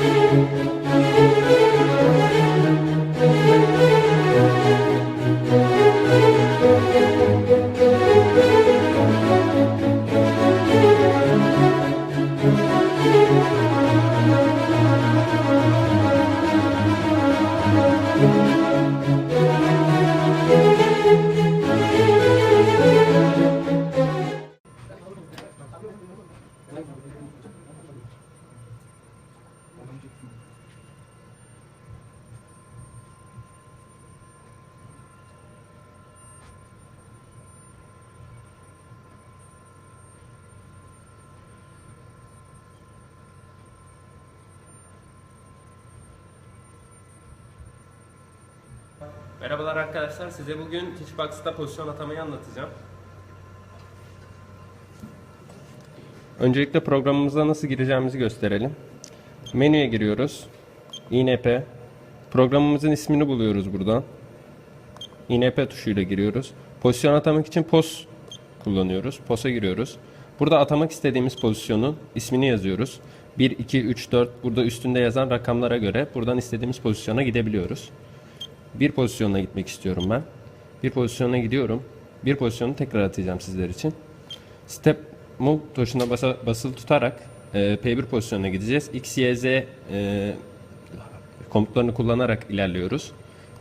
Música Merhabalar arkadaşlar. Size bugün Teachbox'ta pozisyon atamayı anlatacağım. Öncelikle programımıza nasıl gireceğimizi gösterelim. Menüye giriyoruz. INP. Programımızın ismini buluyoruz buradan. INP tuşuyla giriyoruz. Pozisyon atamak için POS kullanıyoruz. POS'a giriyoruz. Burada atamak istediğimiz pozisyonun ismini yazıyoruz. 1, 2, 3, 4 burada üstünde yazan rakamlara göre buradan istediğimiz pozisyona gidebiliyoruz. Bir pozisyona gitmek istiyorum ben. Bir pozisyona gidiyorum. Bir pozisyonu tekrar atacağım sizler için. Step move tuşuna basa, basılı tutarak e, P1 pozisyonuna gideceğiz. X, Y, Z e, komutlarını kullanarak ilerliyoruz.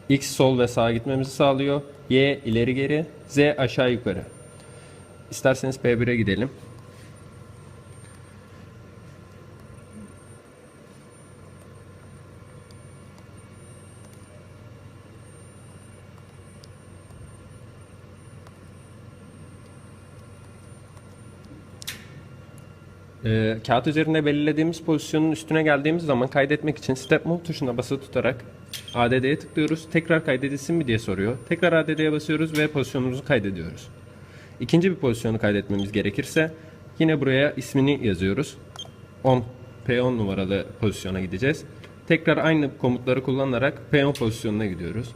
X sol ve sağa gitmemizi sağlıyor. Y ileri geri, Z aşağı yukarı. İsterseniz P1'e gidelim. Ee, kağıt üzerinde belirlediğimiz pozisyonun üstüne geldiğimiz zaman kaydetmek için Step Move tuşuna basılı tutarak ADD'ye tıklıyoruz. Tekrar kaydedilsin mi diye soruyor. Tekrar ADD'ye basıyoruz ve pozisyonumuzu kaydediyoruz. İkinci bir pozisyonu kaydetmemiz gerekirse yine buraya ismini yazıyoruz. 10 P10 numaralı pozisyona gideceğiz. Tekrar aynı komutları kullanarak P10 pozisyonuna gidiyoruz.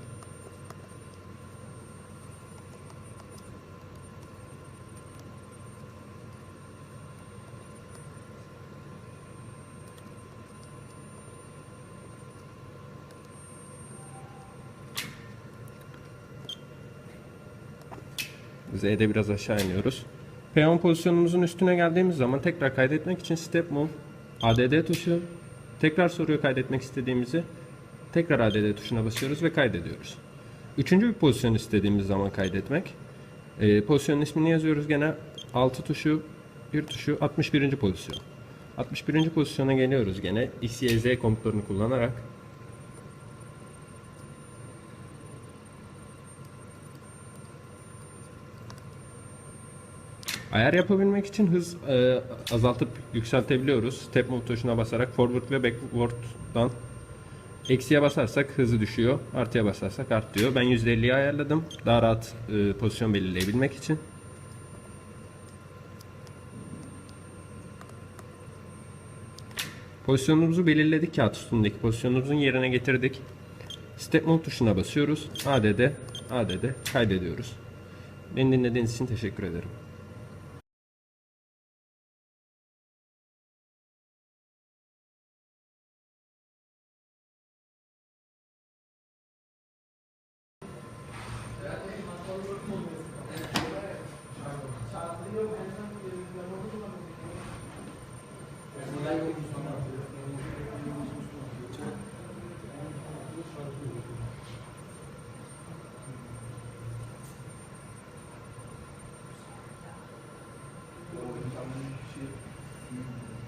Z'de biraz aşağı iniyoruz. P10 pozisyonumuzun üstüne geldiğimiz zaman tekrar kaydetmek için Step Move, ADD tuşu, tekrar soruyor kaydetmek istediğimizi. Tekrar ADD tuşuna basıyoruz ve kaydediyoruz. Üçüncü bir pozisyon istediğimiz zaman kaydetmek. Ee, pozisyonun ismini yazıyoruz gene 6 tuşu, bir tuşu 61. pozisyon. 61. pozisyona geliyoruz gene X, Y, Z komutlarını kullanarak. Ayar yapabilmek için hız e, azaltıp yükseltebiliyoruz. Step move tuşuna basarak forward ve backward'dan eksiye basarsak hızı düşüyor. Artıya basarsak artıyor. Ben %50'ye ayarladım. Daha rahat e, pozisyon belirleyebilmek için. Pozisyonumuzu belirledik kağıt üstündeki pozisyonumuzun yerine getirdik. Step move tuşuna basıyoruz. ADD, ADD kaydediyoruz. Beni dinlediğiniz için teşekkür ederim. 咱们去嗯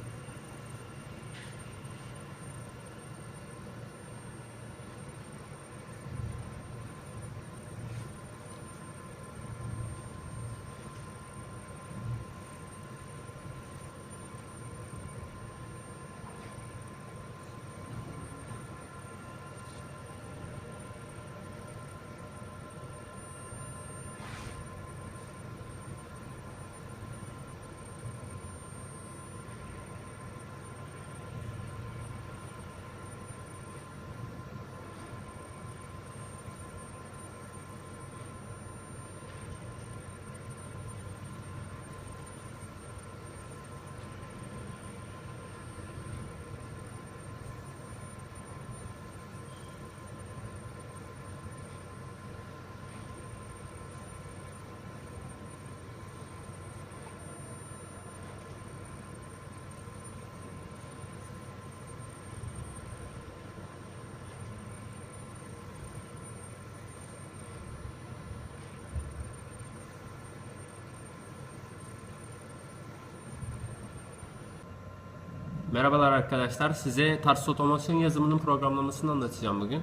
Merhabalar arkadaşlar. Size Tarsus Otomasyon yazımının programlamasını anlatacağım bugün.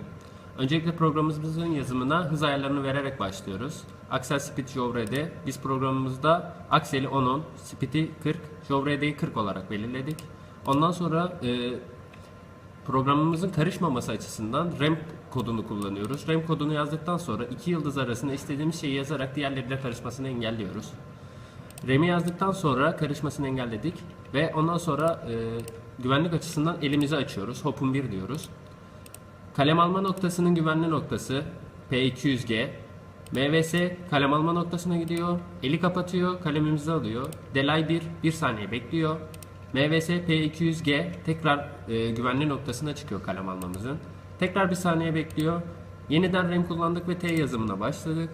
Öncelikle programımızın yazımına hız ayarlarını vererek başlıyoruz. Aksel speed Jovre'de biz programımızda akseli 10-10, speed'i 40, Jovre'deyi 40 olarak belirledik. Ondan sonra e, programımızın karışmaması açısından RAM kodunu kullanıyoruz. RAM kodunu yazdıktan sonra iki yıldız arasında istediğimiz şeyi yazarak diğerleriyle karışmasını engelliyoruz. RAM'i yazdıktan sonra karışmasını engelledik ve ondan sonra e, güvenlik açısından elimizi açıyoruz. Hop'un 1 diyoruz. Kalem alma noktasının güvenli noktası P200G. MVS kalem alma noktasına gidiyor. Eli kapatıyor, kalemimizi alıyor. Delay 1, 1 saniye bekliyor. MVS P200G tekrar e, güvenli noktasına çıkıyor kalem almamızın. Tekrar bir saniye bekliyor. Yeniden RAM kullandık ve T yazımına başladık.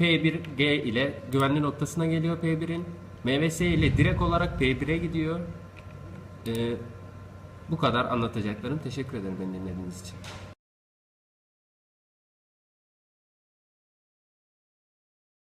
P1G ile güvenli noktasına geliyor P1'in. MVS ile direkt olarak P1'e gidiyor. Ee, bu kadar anlatacaklarım. Teşekkür ederim beni dinlediğiniz için.